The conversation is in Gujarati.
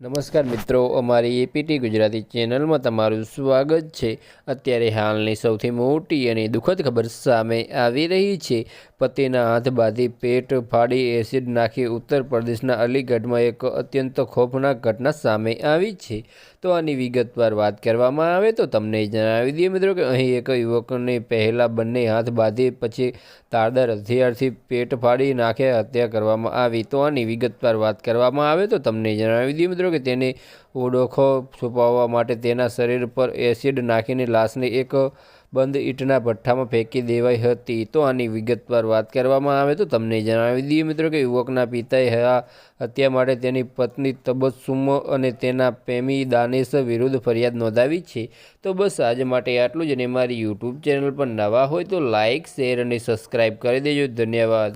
નમસ્કાર મિત્રો, અમારી એપીટી ગુજરાતી ચેનલમાં તમારું સ્વાગત છે. અત્યારે હાલની સૌથી મોટી અને દુઃખદ ખબર સામે આવી રહી છે. પતિના હાથ બાંધી પેટ ફાડી એસિડ નાખી ઉત્તર પ્રદેશના અલીગઢમાં એક અત્યંત ખોફનાક ઘટના સામે આવી છે. તો આની વિગતવાર વાત કરવામાં આવે તો તમને જણાવી દઈએ મિત્રો કે અહીં એક યુવકને પહેલાં બંને હાથ બાંધી પછી તારદાર હથિયારથી પેટ ફાડી નાખે હત્યા કરવામાં આવી. તો આની વિગતવાર વાત કરવામાં આવે તો તમને જણાવી દઈએ મિત્રો કે તેને ઓળખો છુપાવવા માટે તેના શરીર પર એસિડ નાખીને લાશને એક બંધ ઈંટના ભઠ્ઠામાં ફેંકી દેવાઈ હતી. તો આની વિગતવાર વાત કરવામાં આવે તો તમને જણાવી દઈએ મિત્રો કે યુવકના પિતાએ હત્યા માટે તેની પત્ની તબસ્સુમ અને તેના પ્રેમી દાનેશ વિરુદ્ધ ફરિયાદ નોંધાવી છે. તો બસ આજ માટે આટલું જ અને મારી યુટ્યુબ ચેનલ પર નવા હોય તો લાઇક શેર અને સબસ્ક્રાઈબ કરી દેજો. ધન્યવાદ.